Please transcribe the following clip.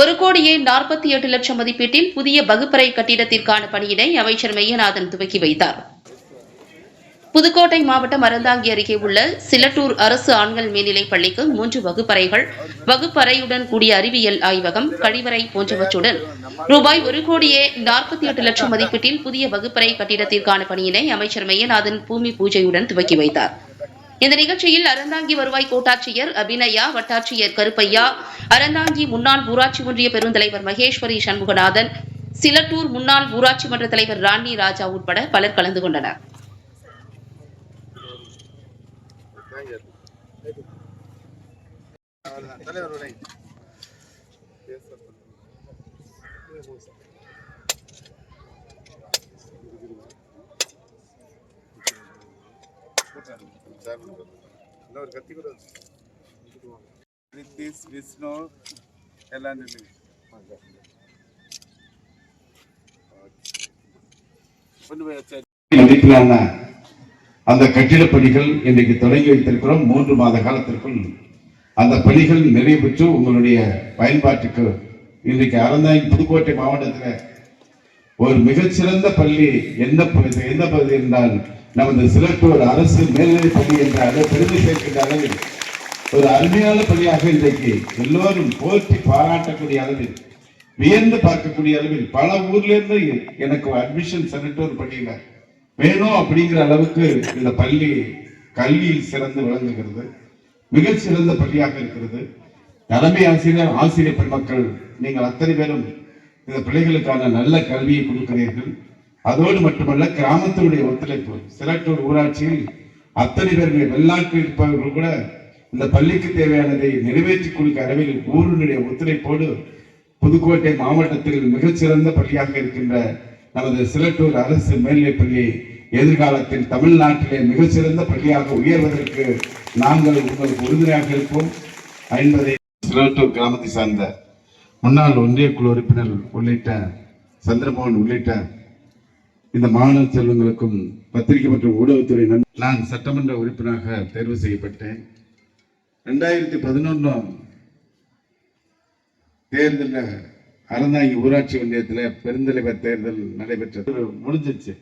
ஒரு கோடியே நாற்பத்தி எட்டு லட்சம் மதிப்பீட்டில் புதிய வகுப்பறை கட்டிடத்திற்கான பணியினை அமைச்சர் மெய்யநாதன் துவக்கி வைத்தார். புதுக்கோட்டை மாவட்டம் அறந்தாங்கி அருகே உள்ள சிலட்டூர் அரசு ஆண்கள் மேல்நிலைப் பள்ளிக்கு மூன்று வகுப்பறைகள் வகுப்பறையுடன் கூடிய அறிவியல் ஆய்வகம் கழிவறை போன்றவற்றுடன் ரூபாய் ஒரு கோடியே நாற்பத்தி எட்டு லட்சம் மதிப்பீட்டில் புதிய வகுப்பறை கட்டிடத்திற்கான பணியினை அமைச்சர் மெய்யநாதன் பூமி பூஜையுடன் துவக்கி வைத்தார். இந்த நிகழ்ச்சியில் அறந்தாங்கி வருவாய் கோட்டாட்சியர் அபிநயா வட்டாட்சியர் கருப்பையா அறந்தாங்கி முன்னாள் ஊராட்சி ஒன்றிய பெருந்தலைவர் மகேஸ்வரி சண்முகநாதன் சிலட்டூர் முன்னாள் ஊராட்சி மன்ற தலைவர் ராணி ராஜா உட்பட பலர் கலந்து கொண்டனர். தலைவர் உரை இன்னொரு கத்தி கூட விஷ்ணு எல்லாம் நில்லுங்க அந்த கட்டிட பணிகள் இன்றைக்கு தொடங்கி வைத்திருக்கிறோம். மூன்று மாத காலத்திற்குள் அந்த பணிகள் நிறைவு பெற்று உங்களுடைய பயன்பாட்டுக்கு இன்றைக்கு அறந்தாய் புதுக்கோட்டை மாவட்டத்தில் ஒரு மிகச்சிறந்த பள்ளி எந்த பகுதி எந்த பகுதி என்றால் நமது சிலட்டூர் அரசு மேல்நிலைப் பள்ளி என்ற அளவு பெருமை சேர்க்கின்ற அளவில் ஒரு அருமையான பள்ளியாக இன்றைக்கு எல்லோரும் போற்றி பாராட்டக்கூடிய அளவில் வியந்து பார்க்கக்கூடிய அளவில் பல ஊர்ல இருந்து எனக்கு அட்மிஷன் செனட்டூர் பள்ளியில. வேணும் அப்படிங்கிற அளவுக்கு இந்த பள்ளி கல்வியில் சிறந்து விளங்குகிறது. மிக சிறந்த பள்ளியாக இருக்கிறது. தலைமை ஆசிரியர் ஆசிரியர் பெருமக்கள் நீங்கள் அத்தனை பேரும் இந்த பிள்ளைகளுக்கான நல்ல கல்வியை கொடுக்கிறீர்கள். அதோடு மட்டுமல்ல கிராமத்தினுடைய ஒத்துழைப்பு. சிலட்டூர் ஊராட்சியில் அத்தனை பேருடைய வெளிநாட்டில் இருப்பவர்கள் கூட இந்த பள்ளிக்கு தேவையானதை நிறைவேற்றி கொடுக்க அளவில் ஊரினுடைய ஒத்துழைப்போடு புதுக்கோட்டை மாவட்டத்தில் மிகச்சிறந்த பள்ளியாக இருக்கின்ற நமது சிலட்டூர் அரசு மேல்நிலைப் பள்ளி எதிர்காலத்தில் தமிழ்நாட்டிலே மிகச்சிறந்த பள்ளியாக உயர்வதற்கு நாங்கள் உங்களுக்கு உறுதுணையாக இருப்போம். என்பதை சிலட்டூர் கிராமத்தை சார்ந்த முன்னாள் ஒன்றிய குழு உறுப்பினர் உள்ளிட்ட சந்திரமோகன் உள்ளிட்ட இந்த மாணவ செல்வங்களுக்கும் பத்திரிகை மற்றும் ஊடகத்துறை நன்- நான் சட்டமன்ற உறுப்பினராக தேர்வு செய்யப்பட்டேன். ரெண்டாயிரத்தி பதினொன்றாம் தேர்தலில் அறந்தாங்கி ஊராட்சி ஒன்றியத்தில் பெருந்தலைவர் தேர்தல் நடைபெற்றது. முடிஞ்சிச்சு